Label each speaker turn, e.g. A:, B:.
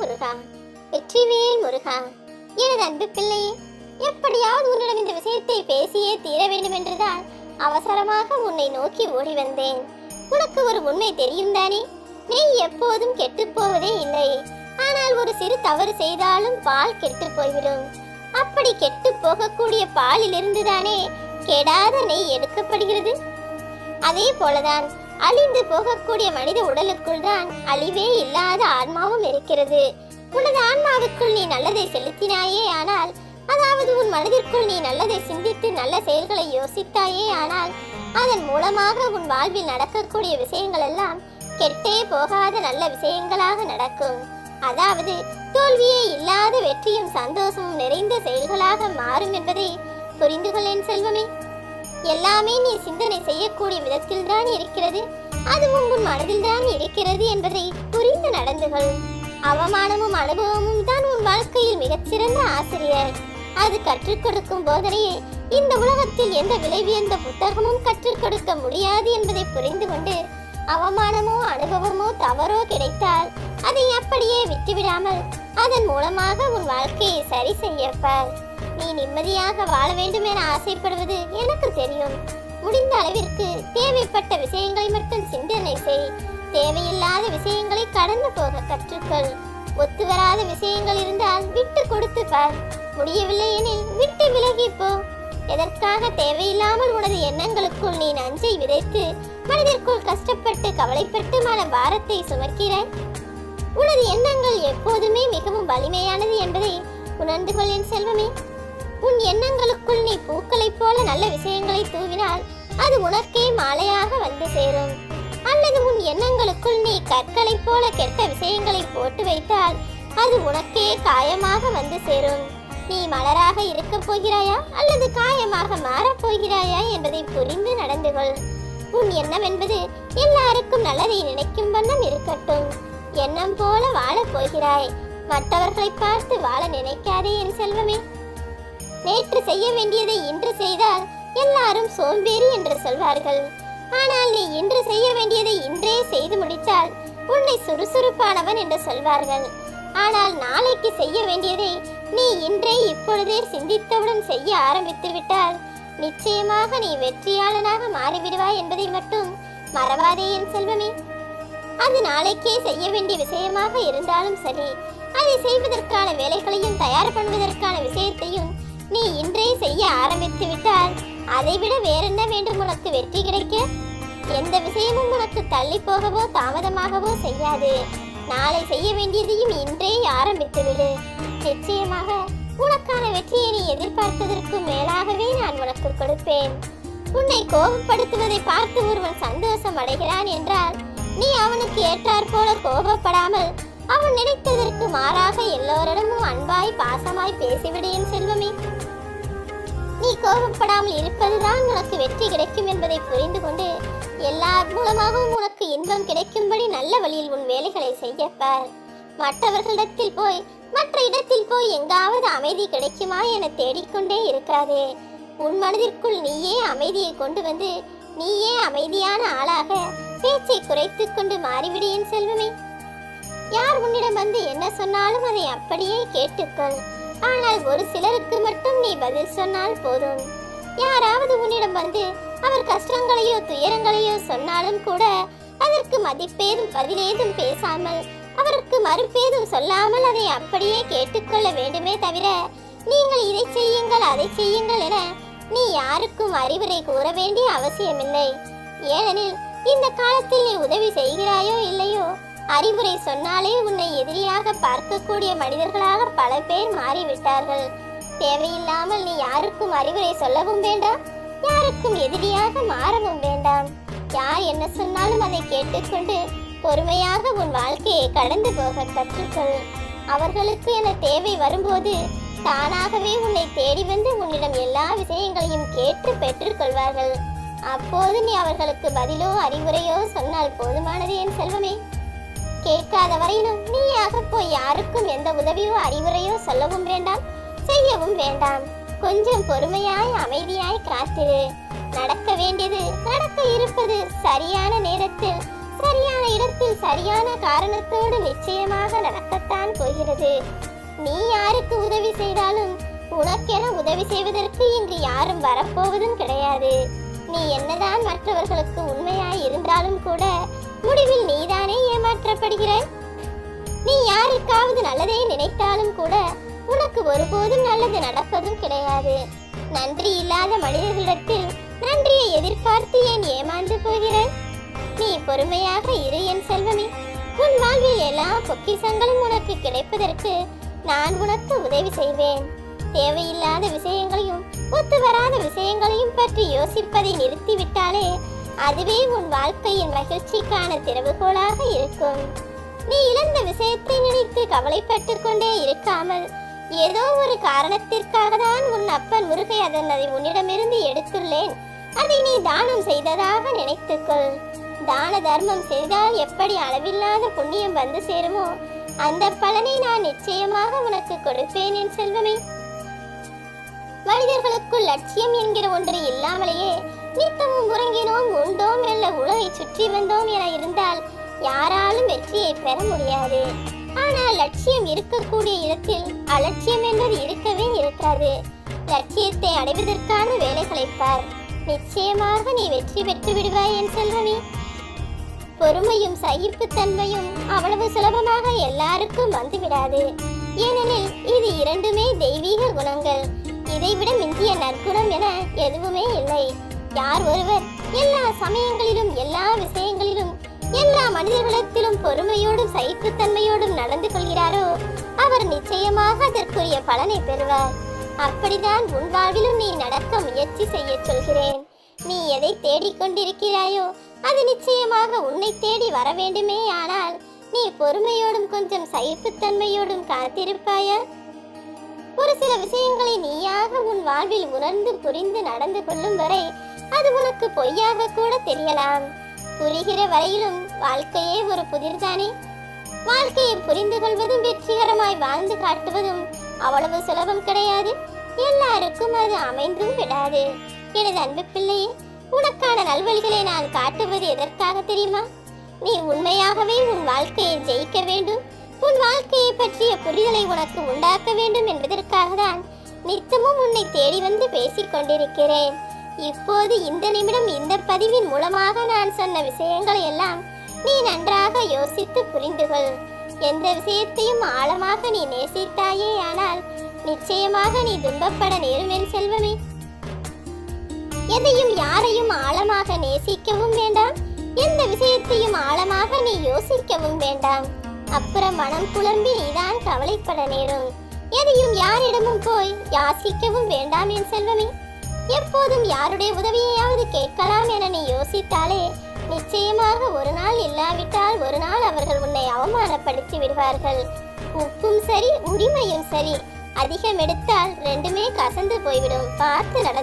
A: முருகா. வெற்றிவேல் முருகா. எனது அன்பு பிள்ளையே எப்படியாவது உன்னிடம் இந்த விஷயத்தை பேசியே தீர வேண்டும் என்றுதான் அவசரமாக உன்னை நோக்கி ஓடி வந்தேன். உனக்கு ஒரு உண்மை தெரியும் தானே நீ எப்போதும் கெட்டுப் போவதே இல்லை. ஆனால் ஒரு சிறு தவறு செய்தாலும் பால் கெட்டு போய்விடும். அப்படி கெட்டு போகக்கூடிய பாலிலிருந்து தானே கெடாத நெய் எடுக்கப்படுகிறது? அதே போலதான் அழிந்து போகக்கூடிய மனித உடலுக்குள் தான் அழிவே இல்லாத ஆன்மாவும் இருக்கிறது. உனது ஆன்மாவுக்குள் நீ நல்லதை செலுத்தினாயே ஆனால் அதாவது உன் மனதிற்குள் நீ நல்லதை சிந்தித்து நல்ல செயல்களை யோசித்தாயே ஆனால் அதன் மூலமாக உன் வாழ்வில் நடக்கக்கூடிய விஷயங்கள் எல்லாம் கெட்டே போகாத நல்ல விஷயங்களாக நடக்கும். அதாவது தோல்வியே இல்லாத வெற்றியும் சந்தோஷமும் நிறைந்த செயல்களாக மாறும் என்பதை புரிந்து கொள்ளேன் செல்வமே. எல்லாமே நீ சிந்தனை செய்யக்கூடிய விதத்தில் தான் இருக்கிறது. அதுவும் உன் மனதில் தான் இருக்கிறது என்பதை புரிந்து நடந்துகள். அவமானமும் அனுபவமும் தான் உன் வாழ்க்கையில் மிகச்சிறந்த ஆசிரியர். அது கற்றுக் கொடுக்கும் போதனையே இந்த உலகத்தில் எந்த விளைவியந்த புத்தகமும் கற்றுக் கொடுக்க முடியாது என்பதை புரிந்து கொண்டு அவமானமோ அனுபவமோ தவறோ கிடைத்தால் அதை அப்படியே விட்டுவிடாமல் அதன் மூலமாக உன் வாழ்க்கையை சரி செய்யப்பார் நீ நிம்மதியாக வாழ வேண்டும் என ஆசைப்படுவது எனக்கு தெரியும். முடிந்த அளவிற்கு தேவைப்பட்ட விஷயங்களை மட்டும் சிந்தனை செய். தேவையில்லாத விஷயங்களை கடந்து போக கற்றுக்கொள். ஒத்து வராத விஷயங்கள் இருந்தால் விட்டு கொடுத்து பார். முடியவில்லை எனில் விட்டு விலகி போ. எதற்காக தேவையில்லாமல் உனது எண்ணங்களுக்குள் நீ நஞ்சை விதைத்து மனதிற்குள் கஷ்டப்பட்டு கவலைப்பட்டு மன பாரத்தை சுமக்கிறாய்? உனது எண்ணங்கள் எப்போதுமே மிகவும் வலிமையானது என்பதை உணர்ந்து கொள் என் செல்வமே. நல்ல விஷயங்களை தூவினால் அது உனக்கே மாலையாக வந்து சேரும். அல்லது உன் எண்ணங்களுக்குள் நீ கற்களைப் போல கெட்ட விஷயங்களை போட்டு வைத்தால் அது உனக்கே காயமாக வந்து சேரும். நீ மலராக இருக்கப் போகிறாயா? அல்லது காயமாக மாறப் போகிறாயா என்பதை புரிந்து நடந்து கொள். உன் எண்ணம் என்பது எல்லாருக்கும் நல்லதை நினைக்கும் வண்ணம் இருக்கட்டும். எண்ணம் போல வாழப் போகிறாய். மற்றவர்களை பார்த்து வாழ நினைக்காதே என் செல்வமே. நேற்று செய்ய வேண்டியதை இன்று செய்தால் எல்லாரும் சோம்பேறி என்று சொல்வார்கள். ஆனால் நீ இன்று செய்ய வேண்டியதை இன்றே செய்து முடித்தால் உன்னை சுறுசுறுப்பானவன் என்று சொல்வார்கள். ஆனால் நாளைக்கு செய்ய வேண்டியதை நீ இன்றே இப்பொழுதே சிந்தித்தவுடன் செய்ய ஆரம்பித்து விட்டால் நிச்சயமாக நீ வெற்றியாளனாக மாறிவிடுவாய் என்பதை மட்டும் மறவாதே என் செல்வமே. அது நாளைக்கே செய்ய வேண்டிய விஷயமாக இருந்தாலும் சரி அதை செய்வதற்கான வேலைகளையும் தயார் பண்ணுவதற்கான விஷயத்தையும் நீ இன்றே செய்ய ஆரம்பித்து விட்டால் அதைவிட வேறென்ன வேண்டும் உனக்கு வெற்றி கிடைக்க? எந்த விஷயமும் உனக்கு தள்ளி போகவோ தாமதமாகவோ செய்யாது. நாளை செய்ய வேண்டியதையும் இன்றே ஆரம்பித்து விடு. நிச்சயமாக உனக்கான வெற்றியை நீ எதிர்பார்த்ததற்கு மேலாகவே நான் உனக்கு கொடுப்பேன். உன்னை கோபப்படுத்துவதை பார்த்து ஒருவன் சந்தோஷம் அடைகிறான் என்றால் நீ அவனுக்கு ஏற்றாற்போல கோபப்படாமல் அவன் நினைத்ததற்கு மாறாக எல்லோரிடமும் அன்பாய் பாசமாய் பேசிவிடு என் செல்வமே. நீ கோபப்படாமல் இருப்பதுதான் உனக்கு வெற்றி கிடைக்கும் என்பதை புரிந்து கொண்டு எல்லார் மூலமாகவும் உனக்கு இன்பம் கிடைக்கும்படி நல்ல வழியில் உன் வேலைகளை செய்யப்பார் மற்றவர்களிடத்தில் போய் மற்ற இடத்தில் போய் எங்காவது அமைதி கிடைக்குமா என தேடிக்கொண்டே இருக்காதே. உன் மனதிற்குள் நீயே அமைதியை கொண்டு வந்து நீயே அமைதியான ஆளாக பேச்சை குறைத்து கொண்டு மாறிவிடு என் செல்வமே. யார் உன்னிடம் வந்து என்ன சொன்னாலும் அதை அப்படியே கேட்டுக்கொள். ஆனால் ஒரு சிலருக்கு மட்டும் நீ பதில் சொன்னால் போதும். யாராவது உன்னிடம் வந்து அவர் கஷ்டங்களையோ துயரங்களையோ சொன்னாலும் கூட அதற்கு மதிப்பேதும் பதிலேதும் பேசாமல் அவருக்கு மறுப்பேதும் சொல்லாமல் அதை அப்படியே கேட்டுக்கொள்ள வேண்டுமே தவிர நீங்கள் இதை செய்யுங்கள் அதை செய்யுங்கள் என நீ யாருக்கும் அறிவுரை கூற வேண்டிய அவசியமில்லை. ஏனெனில் இந்த காலத்தில் நீ உதவி செய்கிறாயோ இல்லையோ அறிவுரை சொன்னாலே உன்னை எதிரியாக பார்க்கக்கூடிய மனிதர்களாக பல பேர் மாறிவிட்டார்கள். தேவையில்லாமல் நீ யாருக்கும் அறிவுரை சொல்லவும் வேண்டாம் யாருக்கும் எதிரியாக மாறவும் வேண்டாம். யார் என்ன சொன்னாலும் அதை கேட்டுக்கொண்டு பொறுமையாக உன் வாழ்க்கையை கடந்து போக கற்றுக்கொள். அவர்களுக்கு என தேவை வரும்போது தானாகவே உன்னை தேடி வந்து உன்னிடம் எல்லா விஷயங்களையும் கேட்டு பெற்றுக்கொள்வார்கள் அப்போது நீ அவர்களுக்கு பதிலோ அறிவுரையோ சொன்னால் போதுமானது என் செல்வமே. கேட்காத வரையிலும் நீயாக போய் யாருக்கும் எந்த உதவியோ அறிவுரையோ சொல்லவும் வேண்டாம் செய்யவும் வேண்டாம். கொஞ்சம் பொறுமையாய் அமைதியாய் காத்திரு. நடக்க வேண்டியது நடக்க இருப்பது சரியான நேரத்தில் சரியான இடத்தில் சரியான காரணத்தோடு நிச்சயமாக நடக்கத்தான் போகிறது. நீ யாருக்கு உதவி செய்தாலும் உனக்கென உதவி செய்வதற்கு இன்று யாரும் வரப்போவதும் கிடையாது. நீ என்னதான் மற்றவர்களுக்கு உண்மையாய் இருந்தாலும் கூட முடிவில் நீதானே ஏமாற்றப்படுகிறாய்? நீ யாருக்காவது நல்லதை நினைத்தாலும் கூட உனக்கு ஒருபோதும் நல்லது நடப்பதும் கிடையாது. நன்றி இல்லாத மனிதர்களிடத்தில் நன்றியை எதிர்பார்த்து ஏன் ஏமாந்து போகிறாய்? நீ பொறுமையாக இரு என் செல்வமே. உன் வாழ்வில் எல்லா பொக்கிஷங்களும் உனக்கு கிடைப்பதற்கு நான் உனக்கு உதவி செய்வேன். தேவையில்லாத விஷயங்களையும் ஒத்து வராத விஷயங்களையும் பற்றி யோசிப்பதை நிறுத்திவிட்டாலே அதுவே உன் வாழ்க்கையின் மகிழ்ச்சிக்கான திறவுகோலாக இருக்கும். நீ இழந்த விஷயத்தை நினைத்து கவலைப்பட்டு கொண்டே இருக்காமல் ஏதோ ஒரு காரணத்திற்காக தான் உன் அப்பன் முருகை அதன் அதை உன்னிடமிருந்து எடுத்துள்ளேன். அதை நீ தானம் செய்ததாக நினைத்துக்கொள் தான தர்மம் செய்தால் எப்படி அளவில்லாத புண்ணியம் வந்து சேருமோ அந்த பலனை நான் நிச்சயமாக உனக்கு கொடுப்பேன் என் செல்வமே. மனிதர்களுக்குள் லட்சியம் என்கிற ஒன்று இல்லாமலேயே நித்தமும் உறங்கினோம் உண்டோம் எல்ல உலகை சுற்றி வந்தோம் என இருந்தால் யாராலும் வெற்றியை பெற முடியாது. ஆனால் லட்சியம் இருக்கக்கூடிய இடத்தில் அலட்சியம் என்பது இருக்கவே இருக்காது. லட்சியத்தை அடைவதற்கான வேலைகளை பார். நிச்சயமாக நீ வெற்றி பெற்று விடுவாய் என் செல்வமே. பொறுமையும் சகிப்புத்தன்மையும் அவ்வளவு சுலபமாக எல்லாருக்கும் வந்துவிடாது. ஏனெனில் இது இரண்டுமே தெய்வீக குணங்கள். இதைவிட மிஞ்சிய நற்குணம் என எதுவுமே இல்லை. யார் ஒருவர்? எல்லா சமயங்களிலும் எல்லா விஷயங்களிலும் எல்லா மனிதர்களிடத்திலும் பொறுமையோடும் சகிப்புத்தன்மையோடும் நடந்து கொள்கிறாரோ அவர் நிச்சயமாக அதற்குரிய பலனை பெறுவார். அப்படிதான் உன் வாழ்விலும் நீ நடக்க முயற்சி செய்ய சொல்கிறேன். நீ எதை தேடிக்கொண்டிருக்கிறாயோ அது நிச்சயமாக உன்னை தேடி வர வேண்டுமே ஆனால் நீ பொறுமையோடும் கொஞ்சம் சகிப்புத்தன்மையோடும் காத்திருப்பாயா? ஒரு சில விஷயங்களை நீயாக உன் வாழ்வில் உணர்ந்து புரிந்து நடந்து கொள்ளும் வரை அது உனக்கு பொய்யாக கூட தெரியலாம். புரிகிற வரையிலும் வாழ்க்கையே ஒரு புதிர்தானே? வாழ்க்கையை புரிந்து கொள்வதும் வெற்றிகரமாய் வாழ்ந்து காட்டுவதும் அவ்வளவு சுலபம் கிடையாது. எல்லாருக்கும் அது அமைந்தும் விடாது. எனது அன்பு பிள்ளையே உனக்கான நல்வழிகளை நான் காட்டுவது எதற்காக தெரியுமா? நீ உண்மையாகவே உன் வாழ்க்கையை ஜெயிக்க வேண்டும். உன் வாழ்க்கையை பற்றிய புரிதலை உனக்கு உண்டாக்க வேண்டும் என்பதற்காக தான் நித்தமும் உன்னை தேடி வந்து பேசிக் கொண்டிருக்கிறேன் இப்போது இந்த நிமிடம் இந்த பதிவின் மூலமாக நான் சொன்ன விஷயங்களை எல்லாம் நீ நன்றாக யோசித்து புரிந்து கொள் எந்த விஷயத்தையும் ஆழமாக நீ நேசித்தாயே ஆனால் நிச்சயமாக நீ துன்பப்பட நேரும் என் செல்வமே. எதையும் யாரையும் ஆழமாக நேசிக்கவும் வேண்டாம். எந்த விஷயத்தையும் ஆழமாக நீ யோசிக்கவும் வேண்டாம். அப்புறம் மனம் குழம்பி நீதான் கவலைப்பட நேரும். எதையும் யாரிடமும் போய் யாசிக்கவும் வேண்டாம் என் செல்வமே. எப்போதும் யாருடைய உதவியையாவது கேட்கலாம் என நீ யோசித்தாலே நிச்சயமாக ஒரு நாள் இல்லாவிட்டால் ஒரு நாள் அவர்கள் உன்னை அவமானப்படுத்தி விடுவார்கள். உப்பும் சரி உரிமையும் சரி. அதிகம் எடுத்தால் ரெண்டுமே கசந்து போய்விடும். பார்த்து நட